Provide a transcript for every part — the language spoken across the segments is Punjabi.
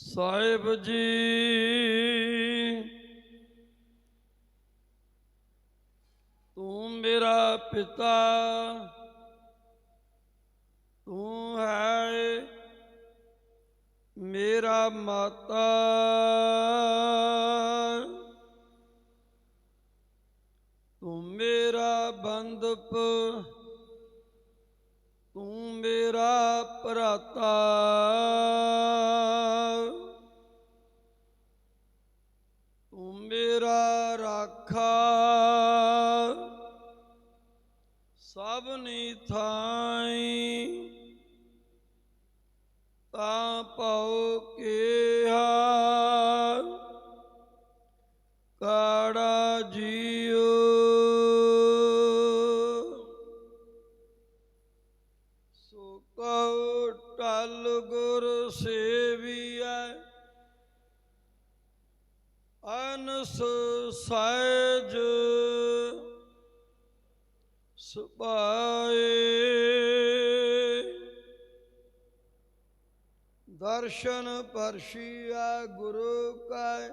ਸਾਹਿਬ ਜੀ। ਤੂੰ ਮੇਰਾ ਪਿਤਾ, ਤੂੰ ਹੈ ਮੇਰਾ ਮਾਤਾ। ਤੂੰ ਮੇਰਾ ਬੰਦਪ ਤੂੰ ਮੇਰਾ ਭਰਾਤਾ। ਸੋ ਕਉ ਟਲ ਗੁਰ ਸੇਵੀਐ, ਅਨਸ ਸਹਿਜ ਸੁਭਾਏ। ਦਰਸ਼ਨ ਪਰਸ਼ੀਆ ਗੁਰੂ ਕੈ,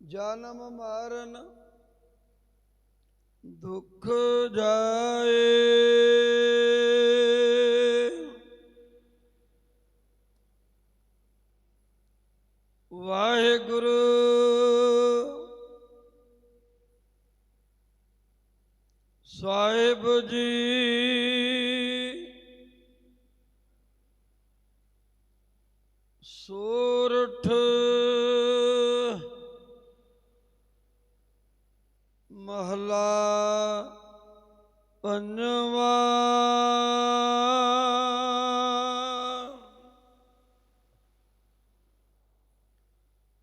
ਜਨਮ ਮਰਨ ਦੁਖ ਜਾਏ। ਮਹਲਾ ਪੰਜਵਾ।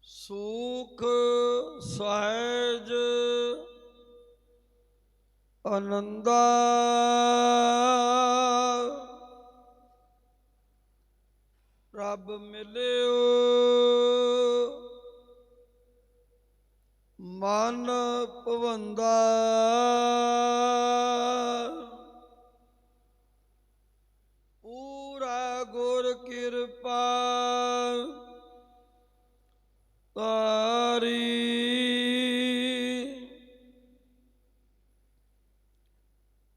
ਸੁਖ ਸਹਿਜ ਆਨੰਦਾ। ਰੱਬ ਮਿਲਿਓ। ਮਨ ਪਵੰਦਾ। ਪੂਰਾ ਗੁਰ ਕਿਰਪਾ ਤਾਰੀ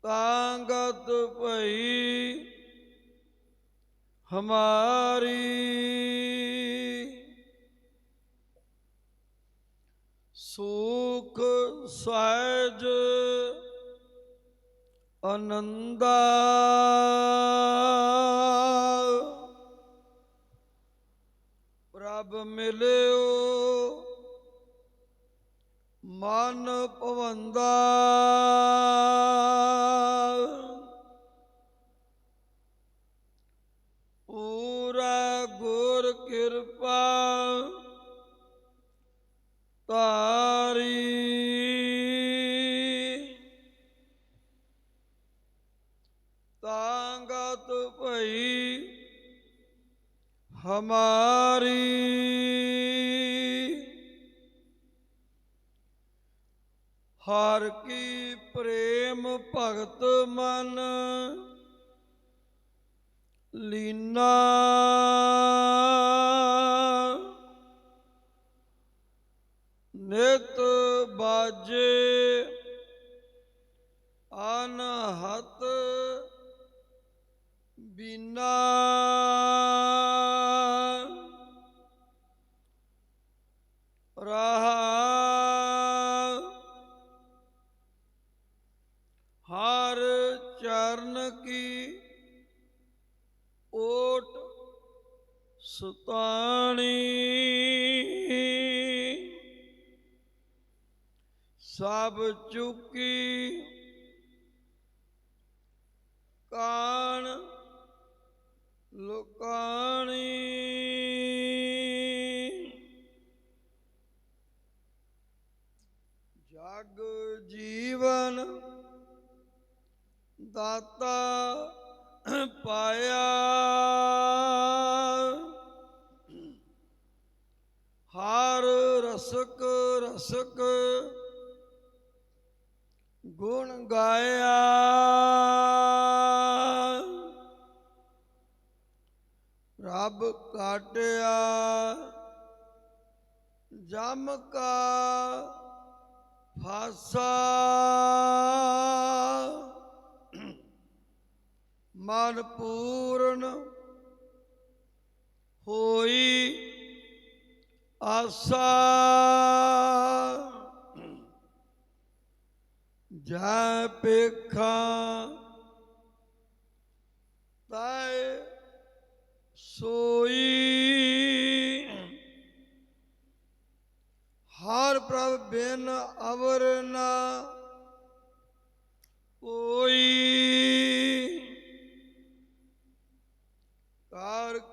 ਤਾਂਗਤ ਭਈ ਹਮਾਰੀ ਸੁਖ ਸਹਿਜ ਆਨੰਦਾ। ਪ੍ਰਭ ਮਿਲਿਓ ਮਨ ਪਵੰਦਾ। ਪੂਰਾ ਗੁਰ ਕਿਰਪਾ ਤਾਰੀ ਨਿਤ ਬਾਜੇ ਅਨਹਤ ਬਿਨਾ। ਰਹਾ ਹਰ ਚਰਨ ਕੀ ਓਟ ਸੁਤਾਣੀ। ਸਭ ਚੁੱਕੀ ਕਾਣ ਲੁਕਾਣੀ। ਜਗ ਜੀਵਨ ਦਾਤਾ ਪਾਇਆ। ਹਰ ਰਸਕ ਰਸਕ ਮਨ ਪੂਰਨ ਹੋਈ ਆਸਾ। ਜੈ ਪੇਖਾ ਤੈ ਸੋਈ। ਹਰ ਪ੍ਰਭ ਬਿਨ ਅਵਰ ਨਾ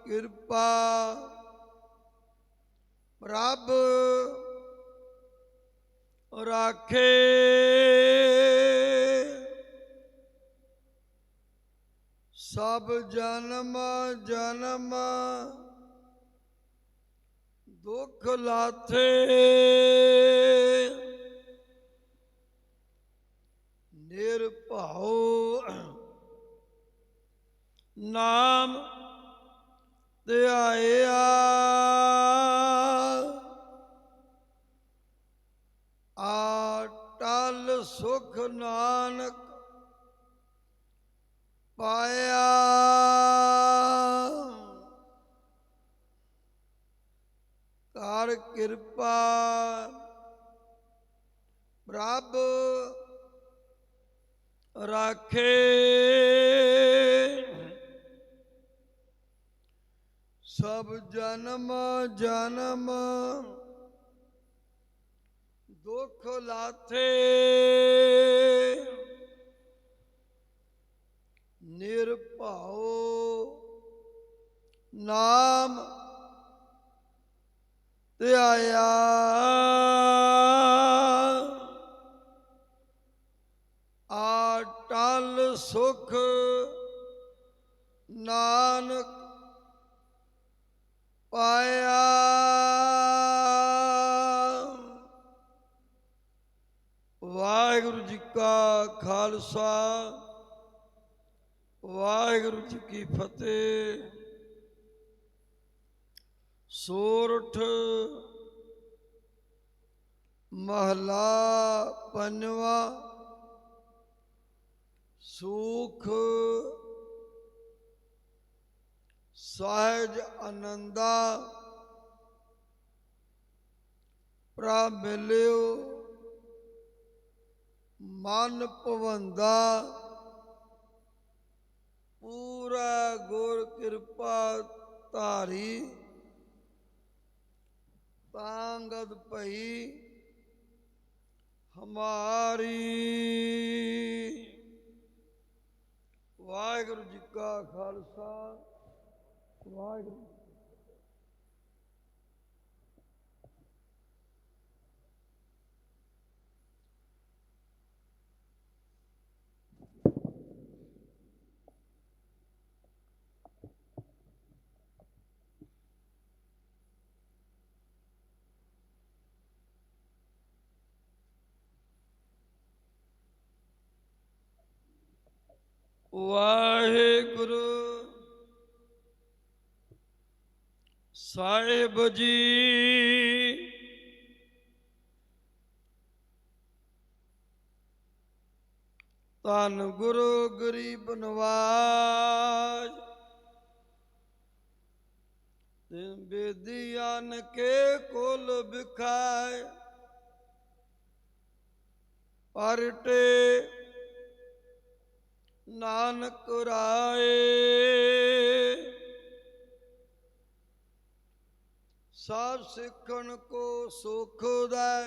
ਕਿਰਪਾ। ਪ੍ਰਭ ਰਾਖੇ। ਸਭ ਜਨਮ ਜਨਮ ਦੁੱਖ ਲਾਥੇ। ਨਿਰਭਉ ਨਾਮ ਧਿਆਇਆ ਆਟਲ ਸੁਖ ਨਾਨਕ ਪਾਇਆ। ਕਰ ਕਿਰਪਾ ਪ੍ਰਭ ਰਾਖੇ। ਸਭ ਜਨਮ ਜਨਮ। ਦੁਖ ਲਾਥੇ। ਨਿਰਭਉ ਨਾਮ ਧਿਆਇਆ। ਸੋਰਠ ਮਹਲਾ ਪੰਜਵਾ ਸੁਖ ਸਹਿਜ ਆਨੰਦਾ ਪ੍ਰਭ ਮਿਲਿਓ ਮਨ ਪਵੰਦਾ ਪੂਰਾ ਗੁਰ ਕਿਰਪਾ ਧਾਰੀ। ਤਾਂਗਦ ਭਈ ਹਮਾਰੀ। ਵਾਹਿਗੁਰੂ ਜੀ ਕਾ ਖਾਲਸਾ ਵਾਹਿਗੁਰੂ ਵਾਹਿਗੁਰੂ। ਸਾਹਿਬ ਜੀ ਧੰਨ ਗੁਰੂ ਗਰੀਬ ਨਵਾਜ ਤਿਨ ਬੇਦੀਆਨ ਕੇ ਕੁਲ ਬਿਖਾਏ ਪਰਟੇ ਨਾਨਕ ਰਾਏ। ਸਭ ਸਿੱਖਣ ਕੋ ਸੁਖ ਦਾ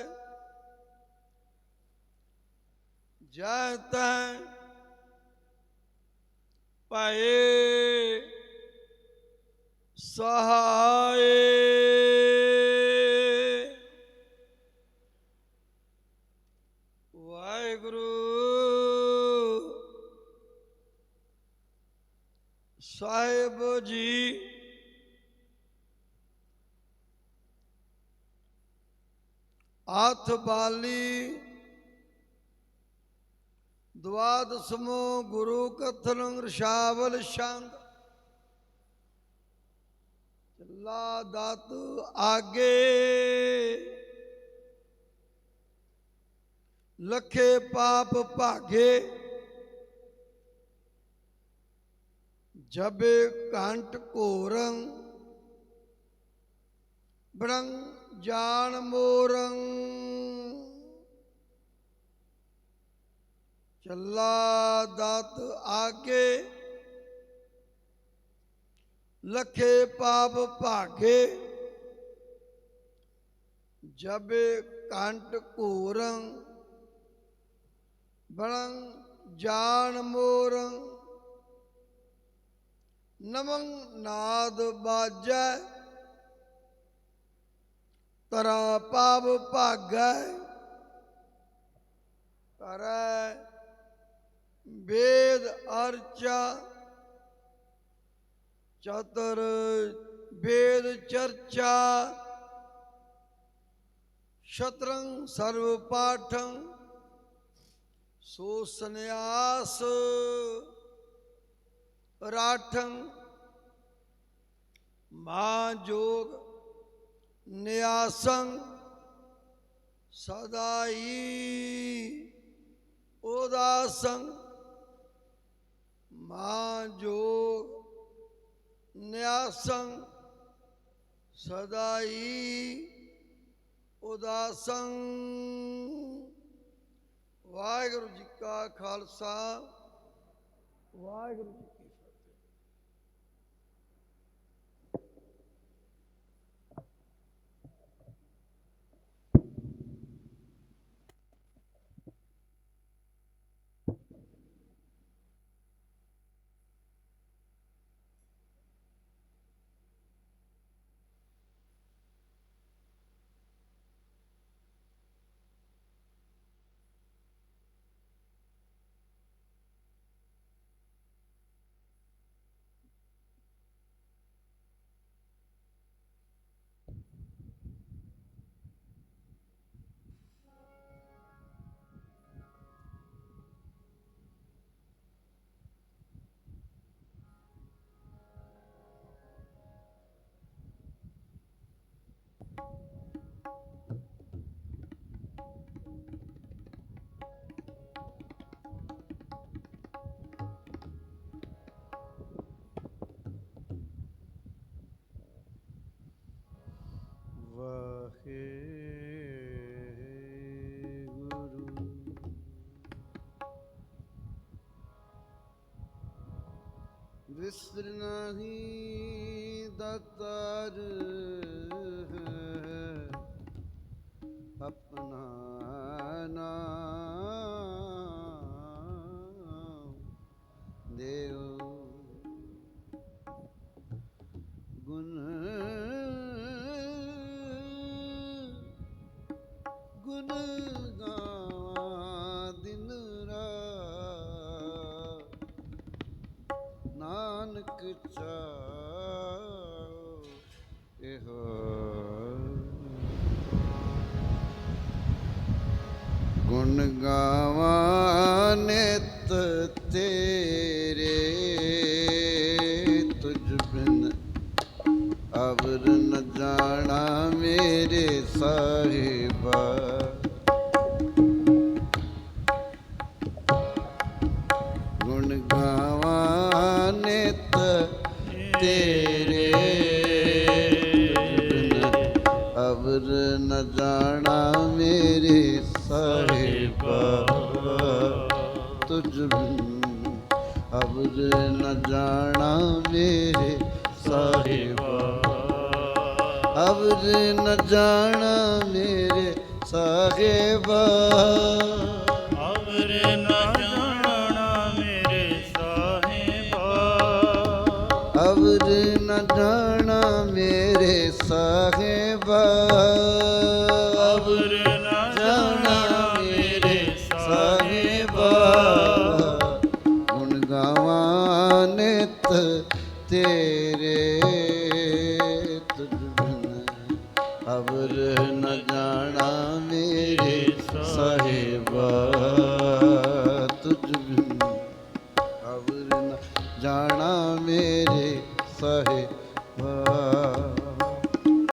ਜੈ ਤੈ ਪਾਏ ਸਹਾਏ ਵਾਹਿਗੁਰੂ ਸਾਹਿਬ ਜੀ ਹੱਥ ਬਾਲੀ। ਸਮੂਹ ਗੁਰੂ ਕਥਨ ਰਸ਼ਾਵਲ ਛੰਦ ਚੱਲਾ ਦਤ ਆਗੇ। ਲਖੇ ਪਾਪ ਭਾਗੇ। ਜਬੇ ਕੰਟ ਘੋਰੰ। ਬ੍ਰੰ ਜਾਣ ਮੋਰੰ। ਚੱਲਾ ਦਤ ਆਗੇ, ਲਖੇ ਪਾਪ ਭਾਗੇ, ਜਬੇ ਕੰਟ ਘੋਰੰ। ਬੜੰ ਜਾਣ ਮੋਰੰ, ਨਮੰ ਨਾਦ ਬਾਜੈ। ਤਰਾ ਪਾਪ ਭਾਗੈ ਕਰੈ ਵੇਦ ਅਰਚਾ, ਚਤਰ ਵੇਦ ਚਰਚਾ, ਸ਼ਤਰੰ ਸਰਵ ਪਾਠੰ, ਸੋ ਸੰਿਆਸ ਰਾਠੰ, ਮਾ ਜੋਗ ਨਿਆਸੰ ਸਦਾਈ ਉਦਾਸੰ ਮਾ ਜੋ ਨਿਆਸੰ ਸਦਾਈ ਉਦਾਸੰ ਵਾਹਿਗੁਰੂ ਜੀ ਕਾ ਖਾਲਸਾ ਵਾਹਿਗੁਰੂ ਨਹੀਂ ਆਪਣਾ ਨਾਮ ਦੇਉ ਗੁਣ ਗਾਵਾਂ ਨਿਤ ਤੇਰੇ, ਤੁਝ ਬਿਨ ਅਵਰ ਨ ਜਾਣਾ ਮੇਰੇ ਸਾਹਿਬਾ। ਗੁਣ ਗਾਵਾਂ ਨਿਤ ਤੇਰੇ ਬਿਨ ਅਵਰ ਨ ਜਾਣਾ ਮੇਰੇ ਸਾਹਿਬਾ। ਅਵਰ ਨ ਜਾਣਾ ਮੇਰੇ ਸਾਹਿਬਾ। ਅਵਰ ਨ ਜਾਣਾ ਮੇਰੇ ਸਾਹਿਬਾ।